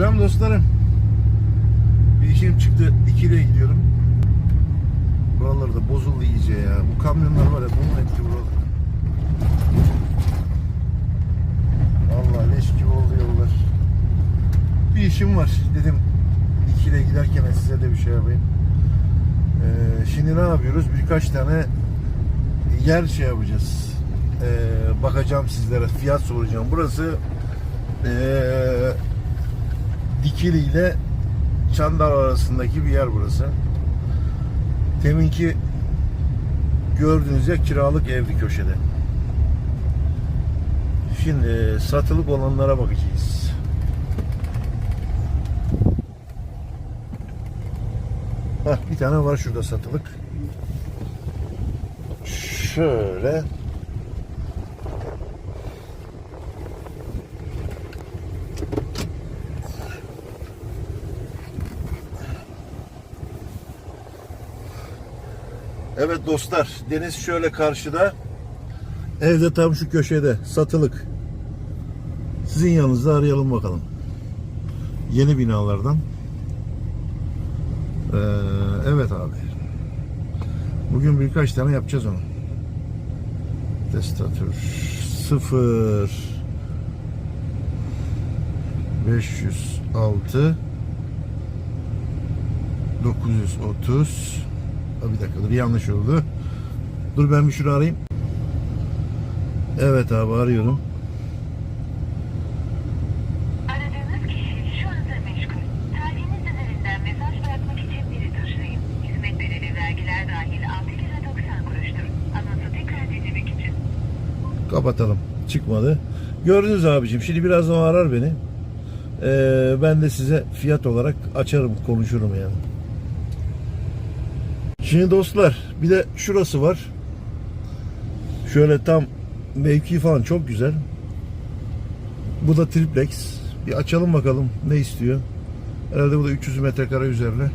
Selam dostlarım. Bir işim çıktı. İkiyle gidiyorum. Buralar da bozuldu iyice ya. Bu kamyonlar var ya bunun etti buralar. Vallahi leş gibi oldu yollar. Bir işim var. Dedim ikiyle giderken size de bir şey yapayım. Ee, şimdi ne yapıyoruz? Birkaç tane yer şey yapacağız. Ee, bakacağım sizlere. Fiyat soracağım. Burası ee, Dikili ile Çandar arasındaki bir yer burası. Teminki gördüğünüz yer kiralık evli köşede. Şimdi satılık olanlara bakacağız. Hah, bir tane var şurada satılık. Şöyle. Evet dostlar, deniz şöyle karşıda. Evde tam şu köşede, satılık. Sizin yanınızda arayalım bakalım. Yeni binalardan. Ee, evet abi. Bugün birkaç tane yapacağız onu. Testatür 0 506 930 Ha, bir dakika dur yanlış oldu. Dur ben bir şunu arayayım. Evet abi arıyorum. Aradığınız kişi şu anda meşgul. Tarihiniz üzerinden mesaj bırakmak için biri tuşlayın. Hizmet bedeli vergiler dahil 6 lira 90 kuruştur. Anonsu tekrar dinlemek için. Kapatalım. Çıkmadı. Gördünüz abicim. Şimdi birazdan arar beni. Ee, ben de size fiyat olarak açarım konuşurum yani. Şimdi dostlar bir de şurası var. Şöyle tam mevki falan çok güzel. Bu da triplex. Bir açalım bakalım ne istiyor. Herhalde bu da 300 metrekare üzerine.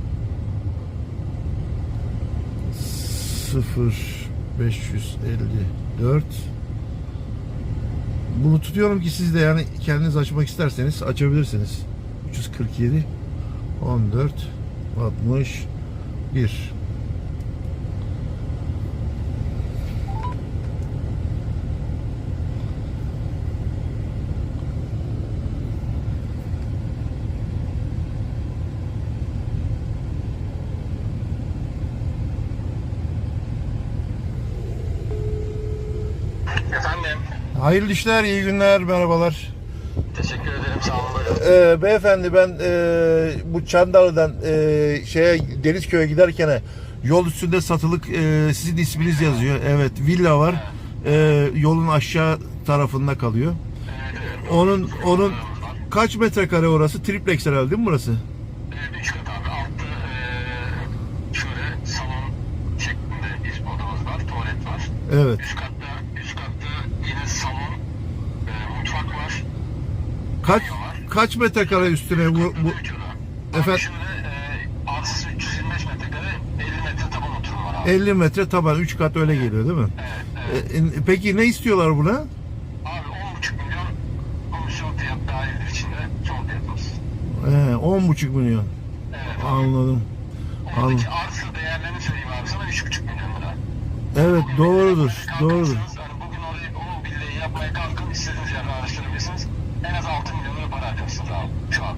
0 554 Bunu tutuyorum ki siz de yani kendiniz açmak isterseniz açabilirsiniz. 347 14 61 Hayırlı işler, iyi günler, merhabalar. Teşekkür ederim. Sağ olun. Ee, beyefendi ben e, bu Çandarlı'dan e, şeye Denizköy'e giderken yol üstünde satılık e, sizin isminiz yazıyor. Evet, villa var. E, yolun aşağı tarafında kalıyor. Onun onun kaç metrekare orası? Triplex herhalde değil mi burası? Ee, üç kat abi. Altta ee, şöyle salon şeklinde bir odamız var. Tuvalet var. Evet. Üst katta, üst katta yine salon, ee, mutfak var. Kaç kaç metrekare üstüne bu, bu Efendim? Ee, arsası 325 metrekare, 50 metre taban oturum var abi. 50 metre taban 3 kat öyle geliyor değil mi? Evet, evet. E, e, peki ne istiyorlar buna? Abi 10,5 milyon komisyon fiyat dahildir içinde. Son fiyatımız. He, 10,5 milyon. Evet. Anladım. Anladım. Oradaki arsa değerlerini söyleyeyim abi sana 3,5 milyon lira. Evet doğrudur. Doğrudur. Yani bugün orayı o villayı yapmaya kalkın istediğiniz yerde araştırabilirsiniz. En az 6 milyon lira para harcarsınız abi şu an.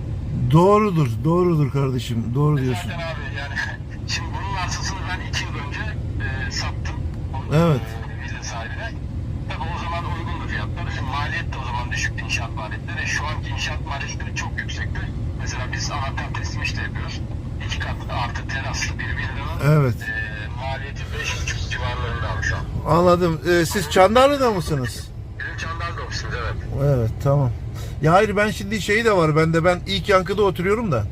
Doğrudur. Doğrudur kardeşim. Doğru diyorsun. Zaten abi yani şimdi bunun arsasını ben 2 yıl önce e, sattım. O, Evet. E, villa sahibine. Tabi o zaman uygundu fiyatlar. Şimdi maliyet de o zaman düşüktü inşaat maliyetleri. Şu anki inşaat maliyetleri çok yüksekti. Mesela biz anahtar teslim işte yapıyoruz. İki kat artı teraslı bir villanın Evet. e, maliyeti 5,5 civarlarında abi şu an. Anladım. Ee, siz Çandarlı'da mısınız? Bizim Çandar'da ofisimiz evet. Evet tamam. Ya hayır ben şimdi şey de var bende ben ilk yankıda oturuyorum da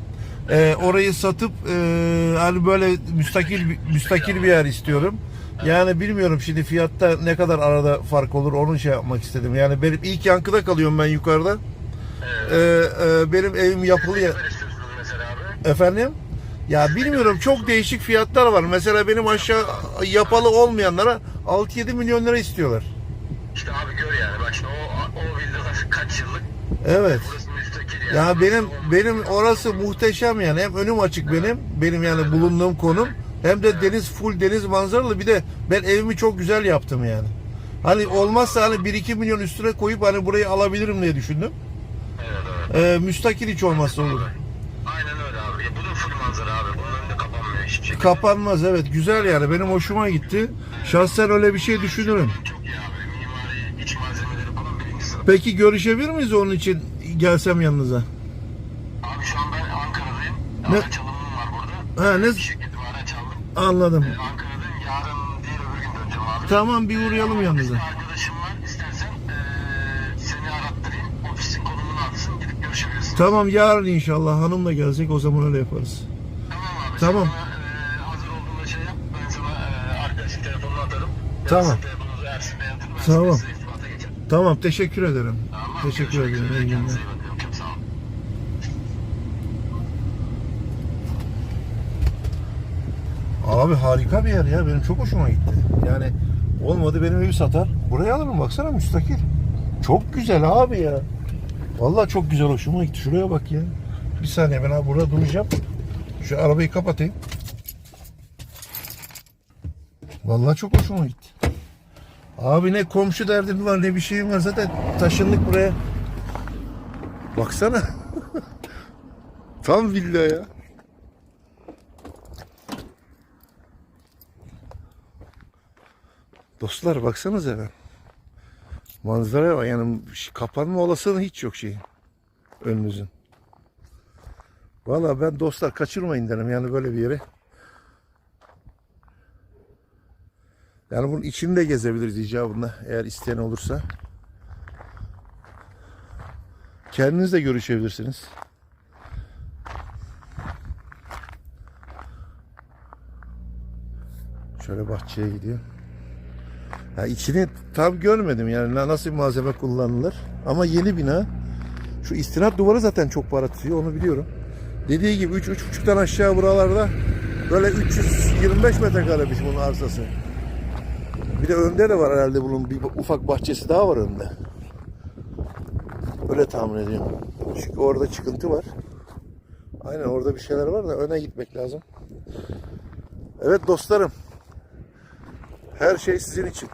e, orayı satıp e, hani böyle müstakil müstakil bir yer istiyorum. Yani bilmiyorum şimdi fiyatta ne kadar arada fark olur onu şey yapmak istedim. Yani benim ilk yankıda kalıyorum ben yukarıda. E, e, benim evim yapılı ya. Efendim? Ya bilmiyorum çok değişik fiyatlar var. Mesela benim aşağı yapalı olmayanlara 6-7 milyon lira istiyorlar. İşte abi gör yani bak şimdi o, o villalar kaç yıllık Evet. Müstakil Ya benim benim orası muhteşem yani. Hem önüm açık benim. Benim yani bulunduğum konum. Hem de deniz full deniz manzaralı. Bir de ben evimi çok güzel yaptım yani. Hani olmazsa hani 1-2 milyon üstüne koyup hani burayı alabilirim diye düşündüm. Evet evet. Ee, müstakil hiç olmazsa olur. Aynen öyle abi. Ya, bu da full manzara abi. Bunun önünde kapanmıyor hiçbir şekilde. Kapanmaz evet güzel yani benim hoşuma gitti. Şahsen öyle bir şey düşünürüm. Çok iyi abi. Mimari, iç malzemeleri falan birinci sınıf. Peki görüşebilir miyiz onun için gelsem yanınıza? Abi şu an ben Ankara'dayım. Ne? Araç alımım var burada. Ha ne şirketim araç aldım. anladım. Ee, Ankara'dayım. Yarın değil öbür gün döneceğim abi. Tamam bir uğrayalım yanınıza. Bir arkadaşım var. İstersen eee seni arattırayım. Ofisin konumunu atsın. Gidip görüşebilirsin. Tamam yarın inşallah hanım da gelecek o zaman öyle yaparız. Tamam abi. Tamam. Eee, hazır olduğunda şey yap. Ben sana eee arkadaşın telefonunu atarım. Tamam. Telefonunuzu Ersin Bey'e atarım. Ben Tamam. Tamam teşekkür ederim. Tamam. Teşekkür ederim. iyi günler. Abi harika bir yer ya. Benim çok hoşuma gitti. Yani olmadı benim evi satar. Buraya alırım baksana müstakil. Çok güzel abi ya. Vallahi çok güzel hoşuma gitti. Şuraya bak ya. Bir saniye ben abi burada duracağım. Şu arabayı kapatayım. Vallahi çok hoşuma gitti. Abi ne komşu derdin var ne bir şeyim var. Zaten taşındık buraya. Baksana. Tam villa ya. Dostlar baksanıza ben. Manzaraya bak yani kapanma olasılığı hiç yok şeyin. Önünüzün. Valla ben dostlar kaçırmayın derim yani böyle bir yere. Yani bunun içinde gezebiliriz icabında eğer isteyen olursa. Kendiniz de görüşebilirsiniz. Şöyle bahçeye gidiyor. Ya içini tam görmedim yani na- nasıl bir malzeme kullanılır. Ama yeni bina. Şu istinat duvarı zaten çok para tutuyor onu biliyorum. Dediği gibi 3 3,5'tan aşağı buralarda böyle 325 metrekaremiş bunun arsası. Bir de önde de var herhalde bunun bir ufak bahçesi daha var önde. Öyle tahmin ediyorum. Çünkü orada çıkıntı var. Aynen orada bir şeyler var da öne gitmek lazım. Evet dostlarım. Her şey sizin için.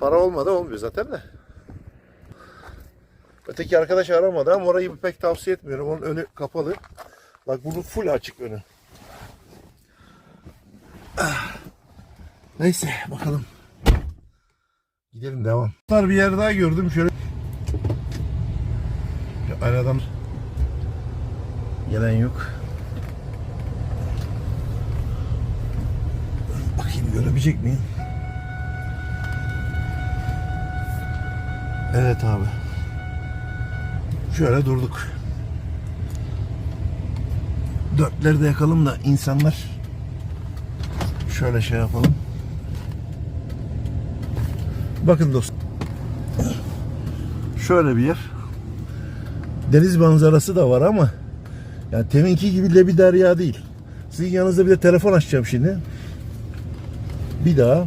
Para olmadan olmuyor zaten de. Öteki arkadaş aramadı ama orayı pek tavsiye etmiyorum. Onun önü kapalı. Bak bunun full açık önü. Ah. Neyse bakalım. Gidelim devam. Bir yer daha gördüm şöyle. Ya, Aradan gelen yok. Bakayım görebilecek miyim? Evet abi. Şöyle durduk. Dörtleri de yakalım da insanlar şöyle şey yapalım. Bakın dostum. Şöyle bir yer. Deniz manzarası da var ama yani teminki gibi de bir derya değil. Sizin yanınızda bir de telefon açacağım şimdi. Bir daha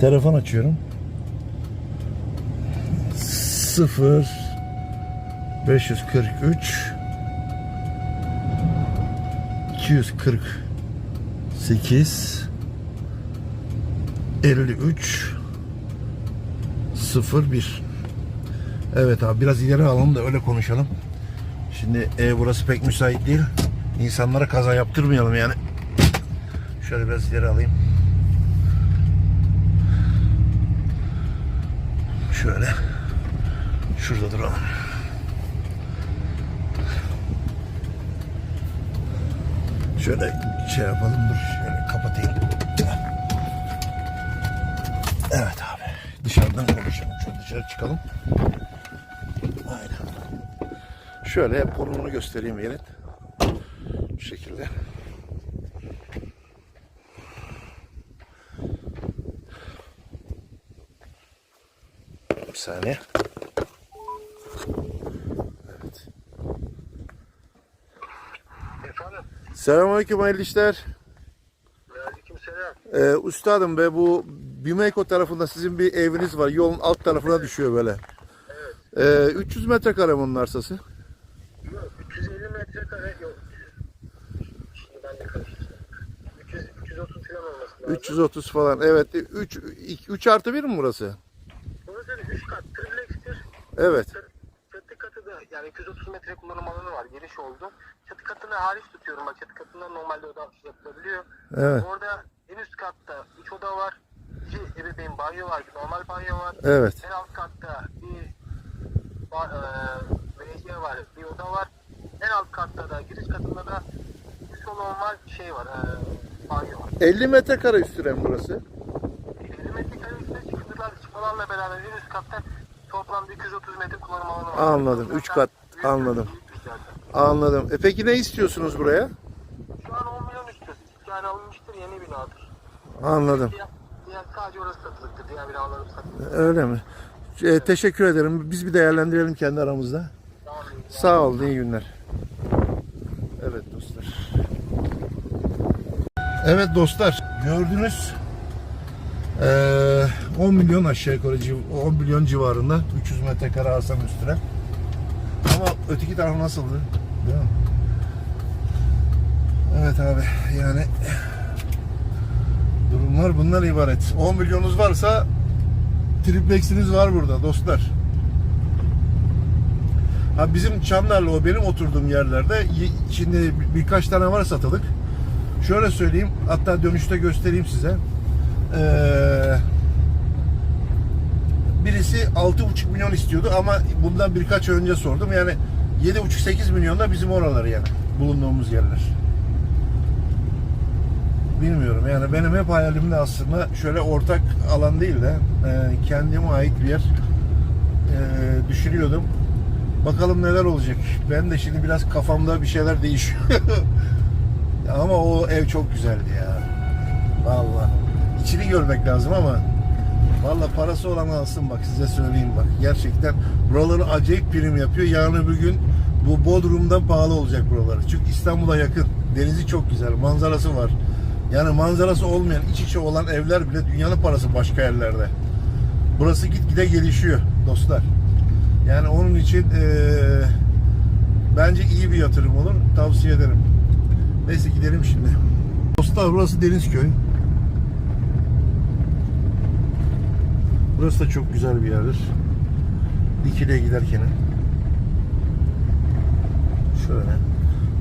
telefon açıyorum. 0 543 248 53 01 Evet abi biraz ileri alalım da öyle konuşalım. Şimdi ev burası pek müsait değil. İnsanlara kaza yaptırmayalım yani. Şöyle biraz ileri alayım. Şöyle. Şurada duralım. Şöyle şey yapalım dur. Şöyle kapatayım. Evet abi. Dışarıdan konuşalım. Şöyle dışarı çıkalım. Aynen. Şöyle konumunu göstereyim yerin. Bu şekilde. Bir saniye. Evet. Efendim? Selamünaleyküm hayırlı işler. Aleykümselam. Ee, üstadım be bu Bimeyko tarafında sizin bir eviniz var. Yolun alt tarafına düşüyor böyle. Ee, 300 metrekare bunun arsası. Yok 350 metrekare yok. Şimdi ben de karıştırdım. 300, 330 falan olması lazım. 330 falan. Evet. 3 3 artı 1 mi burası? Burası 3 kat triplekstir. Evet. Çatı- katı da yani 230 metre kullanım alanı var. Geniş oldu. Çatı katını hariç tutuyorum. Bak çatı katında normalde oda yapılabiliyor. Evet. Orada en üst katta 3 oda var. 2 ebeveyn banyo var. Bir normal banyo var. Evet. En alt katta bir ba- e, var. Bir oda var. En alt katta da giriş katında da bir salon var. Şey var. E, banyo var. 50 metrekare üstüne mi burası? 50 metrekare üstüne çıktılar. Çıkmalarla beraber en üst katta toplamda 230 metre kullanım alanı var. Anladım. Üç kat. Büyük Anladım. büyük. Anladım. E peki ne istiyorsunuz buraya? Şu an 10 milyon istiyoruz. Yani alınmıştır yeni binadır. Anladım. Sadece orası satılıktır. Diğer binalarım satılıktır. Öyle mi? E, teşekkür ederim. Biz bir değerlendirelim kendi aramızda. Tamam. Sağ olun. iyi günler. Evet dostlar. Evet dostlar. Gördünüz. Ee, 10 milyon aşağı yukarı civ- 10 milyon civarında 300 metrekare arsanın üstüne. Ama öteki taraf nasıldı? Değil mi? Evet abi yani bunlar ibaret. 10 milyonunuz varsa triplexiniz var burada dostlar. Ha bizim Çandarlı o benim oturduğum yerlerde şimdi bir- birkaç tane var satılık. Şöyle söyleyeyim hatta dönüşte göstereyim size. Ee, birisi 6,5 milyon istiyordu ama bundan birkaç önce sordum. Yani 7,5-8 milyon da bizim oralar yani bulunduğumuz yerler. Bilmiyorum yani benim hep hayalimde aslında şöyle ortak alan değil de e, kendime ait bir yer e, düşünüyordum. Bakalım neler olacak. Ben de şimdi biraz kafamda bir şeyler değişiyor. ama o ev çok güzeldi ya. Vallahi. İçini görmek lazım ama Vallahi parası olan alsın bak size söyleyeyim bak. Gerçekten buraları acayip prim yapıyor. Yarın öbür gün bu Bodrum'dan pahalı olacak buraları. Çünkü İstanbul'a yakın. Denizi çok güzel. Manzarası var. Yani manzarası olmayan, iç içe olan evler bile dünyanın parası başka yerlerde. Burası gitgide gelişiyor dostlar. Yani onun için eee, bence iyi bir yatırım olur. Tavsiye ederim. Neyse gidelim şimdi. Dostlar burası Denizköy. Burası da çok güzel bir yerdir. Dikili'ye giderken. Şöyle.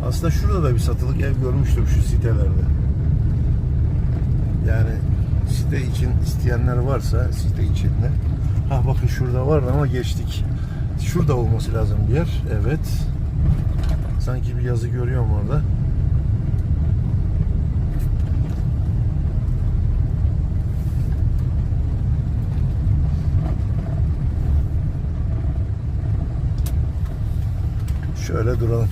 Aslında şurada da bir satılık ev görmüştüm şu sitelerde. Yani site için isteyenler varsa site içinde. Ha bakın şurada var ama geçtik. Şurada olması lazım bir yer. Evet. Sanki bir yazı görüyorum orada. Şöyle duralım.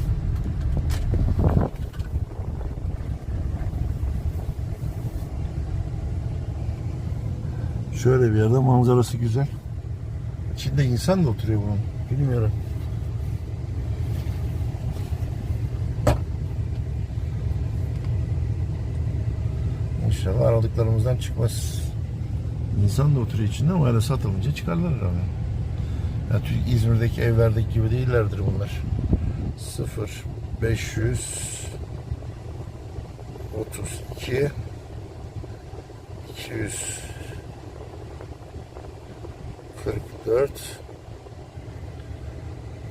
Şöyle bir yerde manzarası güzel. İçinde insan da oturuyor bunun. Bilmiyorum. İnşallah aradıklarımızdan çıkmaz. İnsan da oturuyor içinde ama öyle satılınca çıkarlar herhalde. Ya Türk İzmir'deki evlerdeki gibi değillerdir bunlar. 0 500 32 200 44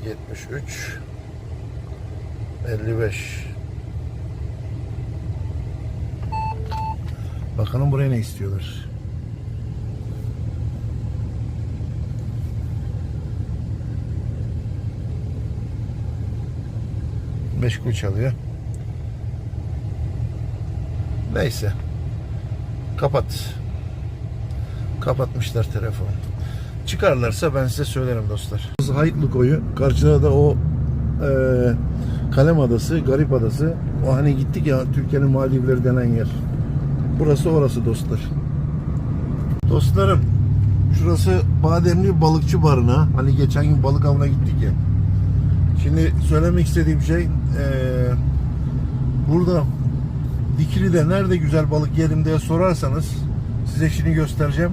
73 55 Bakalım buraya ne istiyorlar. Meşgul çalıyor. Neyse. Kapat. Kapatmışlar telefonu. Çıkarlarsa ben size söylerim dostlar. Hayıtlı koyu. Karşıda da o e, Kalem Adası, Garip Adası. O hani gittik ya Türkiye'nin Maldivleri denen yer. Burası orası dostlar. Dostlarım şurası Bademli Balıkçı Barınağı. Hani geçen gün balık avına gittik ya. Şimdi söylemek istediğim şey eee, burada Dikili'de nerede güzel balık yerim diye sorarsanız size şimdi göstereceğim.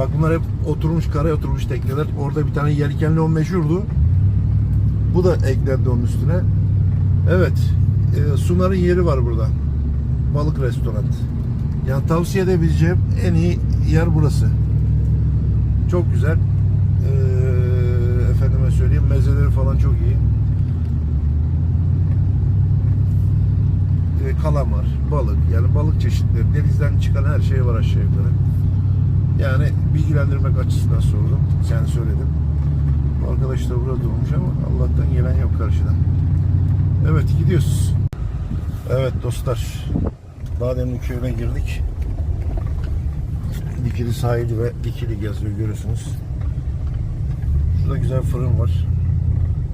Bak bunlar hep oturmuş karaya oturmuş tekneler. Orada bir tane yelkenli o meşhurdu. Bu da eklendi onun üstüne. Evet. E, Sunar'ın yeri var burada. Balık restoran. Yani tavsiye edebileceğim en iyi yer burası. Çok güzel. E, efendime söyleyeyim mezeleri falan çok iyi. E, kalamar, balık yani balık çeşitleri denizden çıkan her şey var aşağı yukarı. Yani bilgilendirmek açısından sordum. Sen söyledin. Bu arkadaş da burada durmuş ama Allah'tan gelen yok karşıdan. Evet gidiyoruz. Evet dostlar. Bademli köyüne girdik. Dikili sahili ve Dikili yazıyor görüyorsunuz. Şurada güzel fırın var.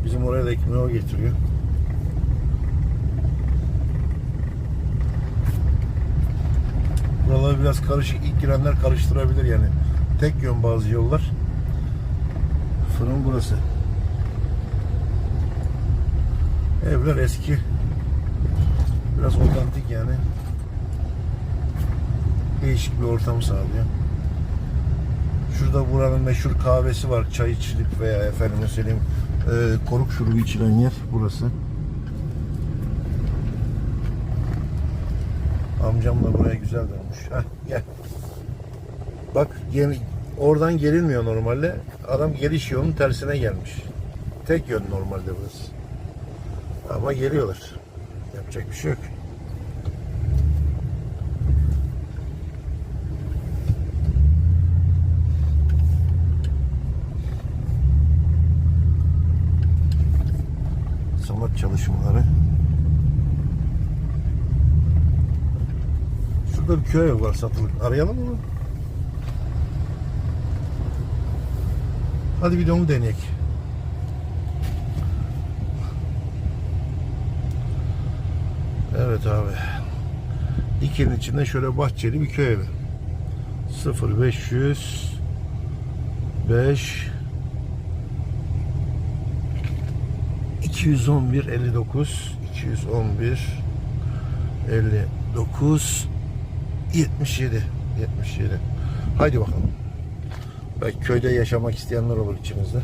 Bizim oraya da ekmeği o getiriyor. Buralar biraz karışık. İlk girenler karıştırabilir yani. Tek yön bazı yollar. Fırın burası. Evler eski. Biraz otantik yani. Değişik bir ortam sağlıyor. Şurada buranın meşhur kahvesi var. Çay içilip veya efendim söyleyeyim e, koruk şurubu içilen yer burası. Amcam da buraya güzel dönmüş. Heh, gel, oradan gelinmiyor normalde. Adam geliş yolunun tersine gelmiş. Tek yön normalde burası. Ama geliyorlar. Yapacak bir şey yok. Sanat çalışmaları. Şurada bir köy var satılık. Arayalım mı? Hadi bir de onu deneyek. Evet abi. Dikenin içinde şöyle bahçeli bir köy evi. 0500 5 211 59 211 59 77 77 Haydi bakalım. Belki köyde yaşamak isteyenler olur içimizde.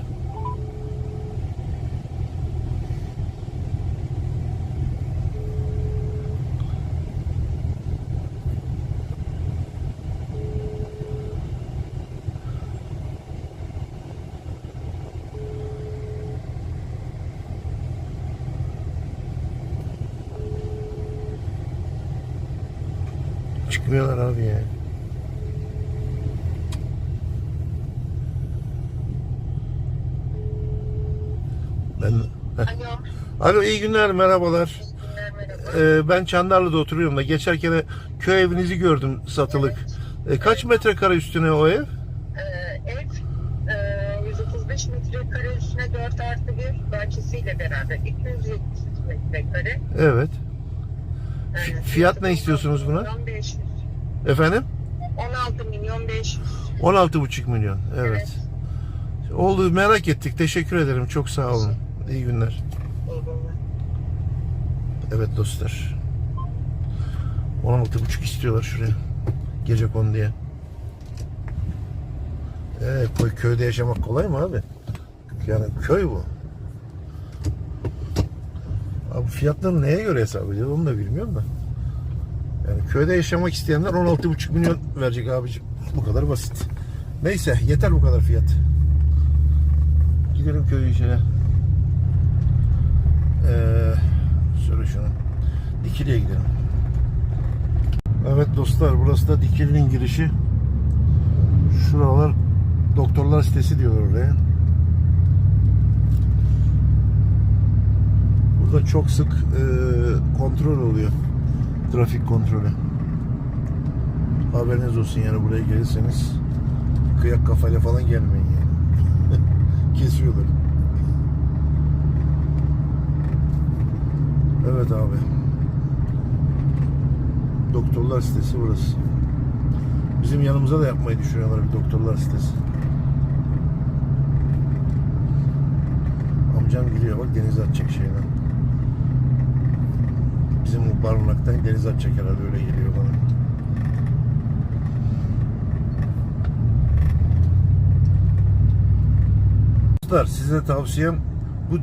Çıkmıyorlar abi ya. Ben Alo. Alo iyi günler merhabalar. Günler merhaba. Ee, ben Çandarlı'da oturuyorum da geçerken köy evinizi gördüm satılık. Ee, kaç metrekare üstüne o ev? Ee, ev e, 135 metrekare üstüne 4 artı 1 bahçesiyle beraber 270 metrekare. Evet. Yani fiyat ne istiyorsunuz buna? milyon 500. Efendim? 16 milyon 500. 16,5 milyon. Evet. Oldu merak ettik. Teşekkür ederim. Çok sağ olun. İyi günler. Evet dostlar. 16,5 istiyorlar şuraya. Gece konu diye. Ee, köyde yaşamak kolay mı abi? Yani köy bu. Abi fiyatları neye göre hesap ediyor onu da bilmiyorum da. Yani köyde yaşamak isteyenler 16,5 milyon verecek abicim. Bu kadar basit. Neyse yeter bu kadar fiyat. Gidelim köy içine. Ee, söyle şunu. Dikili'ye gidelim. Evet dostlar burası da Dikili'nin girişi. Şuralar doktorlar sitesi diyorlar oraya. Burada çok sık e, kontrol oluyor. Trafik kontrolü. Haberiniz olsun yani buraya gelirseniz kıyak kafayla falan gelmeyin yani. Kesiyorlar. Evet abi. Doktorlar sitesi burası. Bizim yanımıza da yapmayı düşünüyorlar bir doktorlar sitesi. Amcam gidiyor bak deniz atacak şeyden. Bizim bu barınaktan deniz atacak herhalde öyle geliyor bana. Dostlar size tavsiyem bu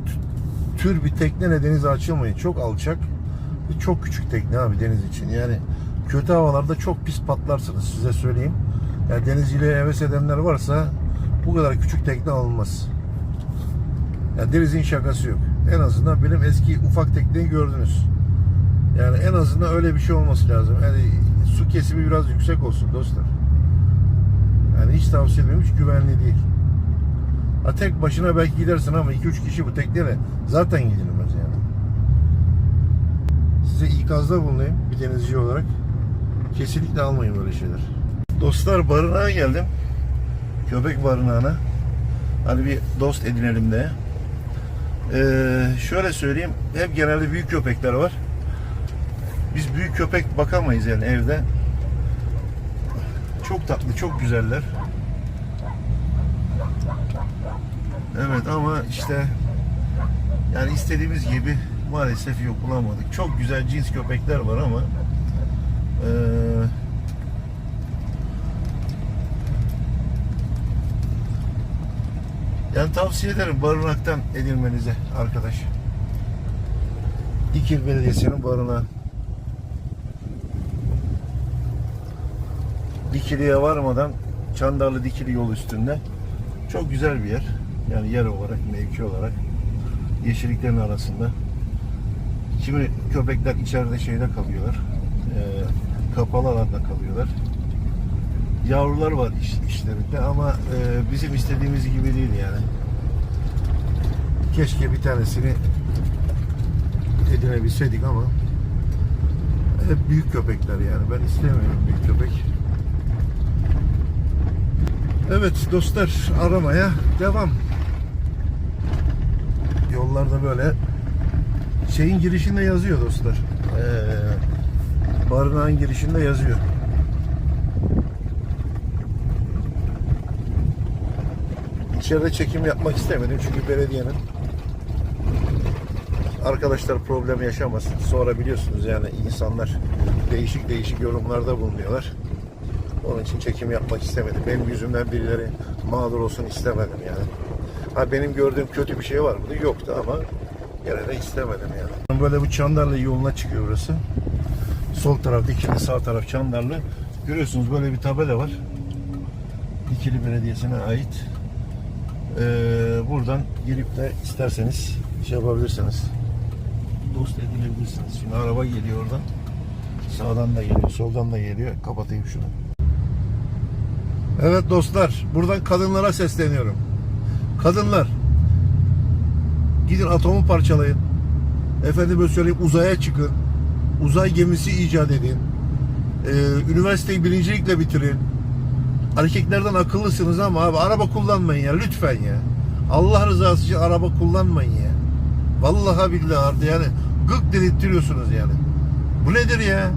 tür bir tekneyle denize açılmayın. Çok alçak ve çok küçük tekne abi deniz için. Yani kötü havalarda çok pis patlarsınız size söyleyeyim. Yani denizciliğe heves edenler varsa bu kadar küçük tekne alınmaz. Yani denizin şakası yok. En azından benim eski ufak tekneyi gördünüz. Yani en azından öyle bir şey olması lazım. Yani su kesimi biraz yüksek olsun dostlar. Yani hiç tavsiye etmiyorum. Güvenli değil. Ha tek başına belki gidersin ama 2-3 kişi bu tekneyle zaten gidilmez yani. Size ikazda bulunayım bir denizci olarak. Kesinlikle almayın böyle şeyler. Dostlar barınağa geldim. Köpek barınağına. Hani bir dost edinelim diye. Ee, şöyle söyleyeyim. Hep genelde büyük köpekler var. Biz büyük köpek bakamayız yani evde. Çok tatlı, çok güzeller. Evet ama işte yani istediğimiz gibi maalesef yok bulamadık. Çok güzel cins köpekler var ama eee yani tavsiye ederim barınaktan edilmenize arkadaş. Dikil Belediyesi'nin barınağı. Dikili'ye varmadan Çandarlı Dikili yol üstünde. Çok güzel bir yer. Yani yer olarak, mevki olarak. Yeşilliklerin arasında. Kimi köpekler içeride şeyde kalıyorlar. Ee, kapalı alanda kalıyorlar. Yavrular var iş, işlerinde ama e, bizim istediğimiz gibi değil yani. Keşke bir tanesini edinebilseydik ama hep büyük köpekler yani. Ben istemiyorum büyük köpek. Evet dostlar aramaya devam. Yollarda böyle şeyin girişinde yazıyor dostlar. Ee, barınağın girişinde yazıyor. İçeride çekim yapmak istemedim çünkü belediyenin arkadaşlar problem yaşamasın. Sonra biliyorsunuz yani insanlar değişik değişik yorumlarda bulunuyorlar. Onun için çekim yapmak istemedim. Benim yüzümden birileri mağdur olsun istemedim yani. Ha benim gördüğüm kötü bir şey var mı? Yoktu ama gene de istemedim yani. Böyle bu Çandarlı yoluna çıkıyor burası. Sol taraf Dikili, sağ taraf Çandarlı. Görüyorsunuz böyle bir tabela var. Dikili Belediyesi'ne ait. Ee, buradan girip de isterseniz şey yapabilirsiniz. Dost edinebilirsiniz. Şimdi araba geliyor oradan. Sağdan da geliyor, soldan da geliyor. Kapatayım şunu. Evet dostlar, buradan kadınlara sesleniyorum. Kadınlar, gidin atomu parçalayın. Efendime söyleyeyim uzaya çıkın. Uzay gemisi icat edin. Ee, üniversiteyi birincilikle bitirin. Erkeklerden akıllısınız ama abi araba kullanmayın ya lütfen ya. Allah rızası için araba kullanmayın ya. Vallahi billahi artık yani gık dedirtiyorsunuz yani. Bu nedir ya?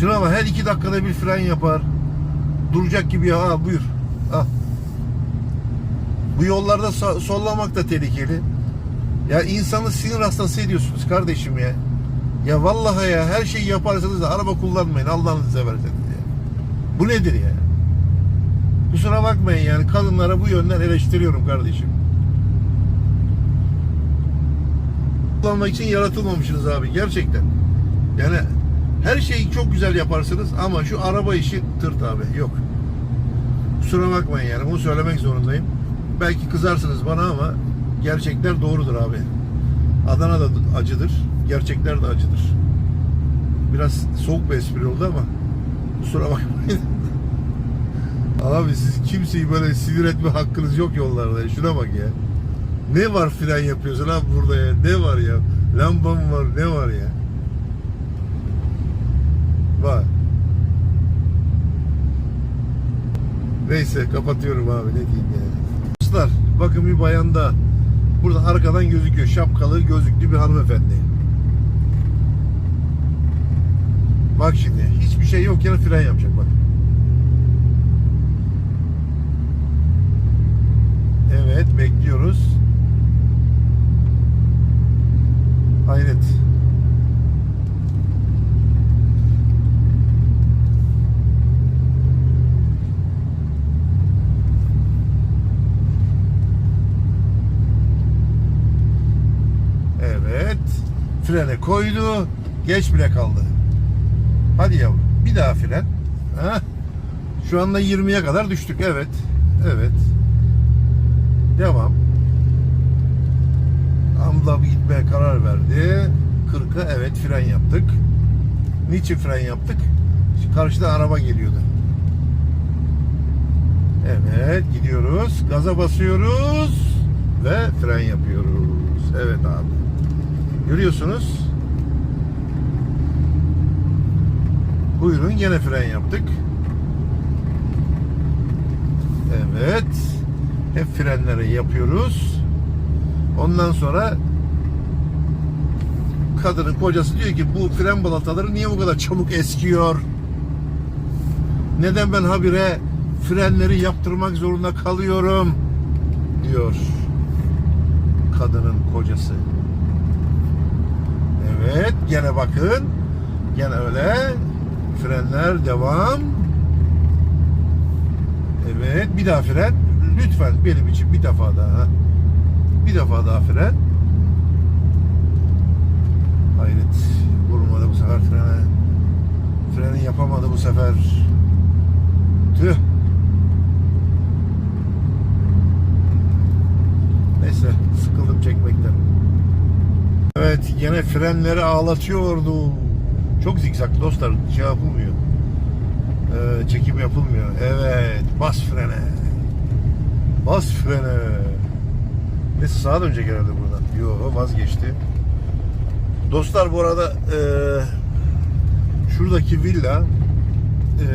Şuna bak her iki dakikada bir fren yapar. Duracak gibi ya. Ha, buyur. Al. Bu yollarda sollamak da tehlikeli. Ya insanı sinir hastası ediyorsunuz kardeşim ya. Ya vallahi ya her şeyi yaparsanız da araba kullanmayın Allah'ınızı severseniz ya. Bu nedir ya? Kusura bakmayın yani kadınlara bu yönden eleştiriyorum kardeşim. Kullanmak için yaratılmamışsınız abi gerçekten. Yani her şeyi çok güzel yaparsınız ama şu araba işi tırt abi yok. Kusura bakmayın yani bunu söylemek zorundayım. Belki kızarsınız bana ama gerçekler doğrudur abi. Adana da acıdır. Gerçekler de acıdır. Biraz soğuk bir espri oldu ama kusura bakmayın. Abi siz kimseyi böyle sinir etme hakkınız yok yollarda. Şuna bak ya. Ne var fren yapıyorsun abi burada ya? Ne var ya? Lamba mı var? Ne var ya? Var. Neyse kapatıyorum abi ne diyeyim yani. Dostlar bakın bir bayan da burada arkadan gözüküyor. Şapkalı gözlüklü bir hanımefendi. Bak şimdi hiçbir şey yokken fren yapacak bak. Evet bekliyoruz. Hayret. Evet. Frene koydu. Geç bile kaldı. Hadi yavrum. Bir daha fren. Ha? Şu anda 20'ye kadar düştük. Evet. Evet. Devam. Amla gitmeye karar verdi. 40'a evet fren yaptık. Niçin fren yaptık? Şimdi karşıda araba geliyordu. Evet gidiyoruz. Gaza basıyoruz ve fren yapıyoruz. Evet abi. Görüyorsunuz. Buyurun gene fren yaptık. Evet. Hep frenleri yapıyoruz. Ondan sonra kadının kocası diyor ki bu fren balataları niye bu kadar çabuk eskiyor? Neden ben habire frenleri yaptırmak zorunda kalıyorum? diyor kadının kocası. Evet gene bakın. Gene öyle. Frenler devam. Evet bir daha fren. Lütfen benim için bir defa daha. Bir defa daha fren. Hayret. Vurmadı bu sefer frene. Freni yapamadı bu sefer. Tüh. Evet yine frenleri ağlatıyordu. Çok zikzak dostlar şey yapılmıyor. Ee, çekim yapılmıyor. Evet bas frene. Bas frene. Neyse sağa dönecek herhalde buradan. Yo vazgeçti. Dostlar bu arada e, şuradaki villa e,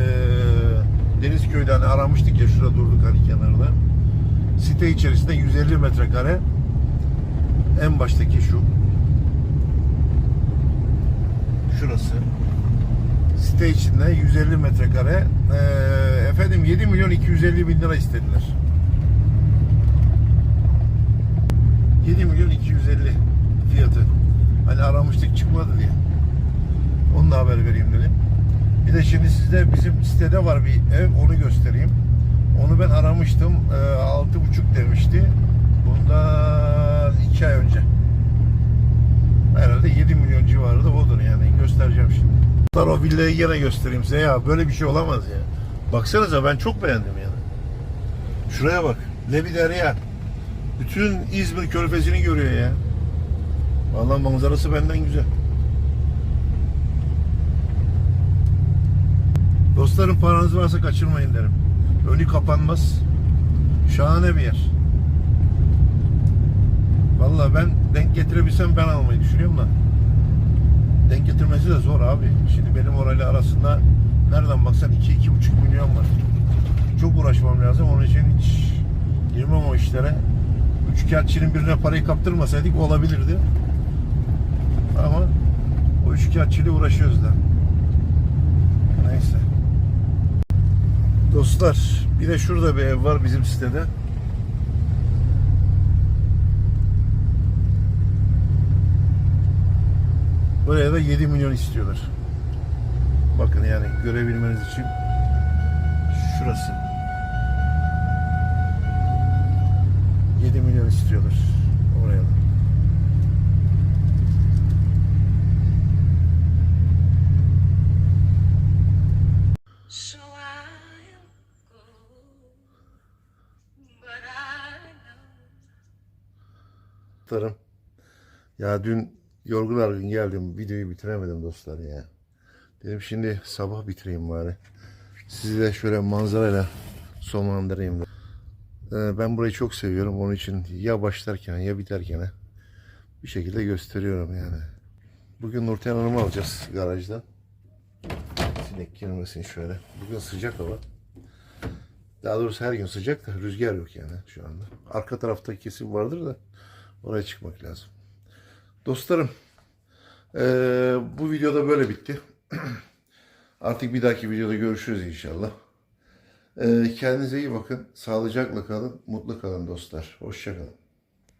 Denizköy'de hani aramıştık ya şurada durduk hani kenarda. Site içerisinde 150 metrekare en baştaki şu şurası. Site içinde 150 metrekare. E, efendim 7 milyon 250 bin lira istediler. 7 milyon 250 fiyatı. Hani aramıştık çıkmadı diye. Onu da haber vereyim dedim. Bir de şimdi sizde bizim sitede var bir ev onu göstereyim. Onu ben aramıştım e, altı buçuk demişti. Bundan iki ay önce herhalde 7 milyon civarı da odur yani. Göstereceğim şimdi. O villayı yine göstereyim size. Ya böyle bir şey olamaz ya. Baksanıza ben çok beğendim yani. Şuraya bak. Lebi Derya. Bütün İzmir körfezini görüyor ya. Vallahi manzarası benden güzel. Dostlarım paranız varsa kaçırmayın derim. Önü kapanmaz. Şahane bir yer. Vallahi ben denk getirebilsem ben almayı düşünüyorum da. Denk getirmesi de zor abi. Şimdi benim orayla arasında nereden baksan 2-2,5 milyon var. Çok uğraşmam lazım. Onun için hiç girmem o işlere. Üçkağıtçının birine parayı kaptırmasaydık olabilirdi. Ama o üçkağıtçıyla uğraşıyoruz da. Neyse. Dostlar bir de şurada bir ev var bizim sitede. Buraya da 7 milyon istiyorlar. Bakın yani görebilmeniz için şurası. 7 milyon istiyorlar oraya da. Dostlarım. Ya dün yorgun argın geldim. Videoyu bitiremedim dostlar ya. Dedim şimdi sabah bitireyim bari. Sizi de şöyle manzarayla sonlandırayım. Ee, ben burayı çok seviyorum. Onun için ya başlarken ya biterken bir şekilde gösteriyorum yani. Bugün Nurten Hanım'ı alacağız garajdan. Sinek girmesin şöyle. Bugün sıcak hava. Daha doğrusu her gün sıcak da rüzgar yok yani şu anda. Arka tarafta kesim vardır da oraya çıkmak lazım. Dostlarım eee, bu videoda böyle bitti. Artık bir dahaki videoda görüşürüz inşallah. Eee, kendinize iyi bakın. Sağlıcakla kalın. Mutlu kalın dostlar. Hoşçakalın.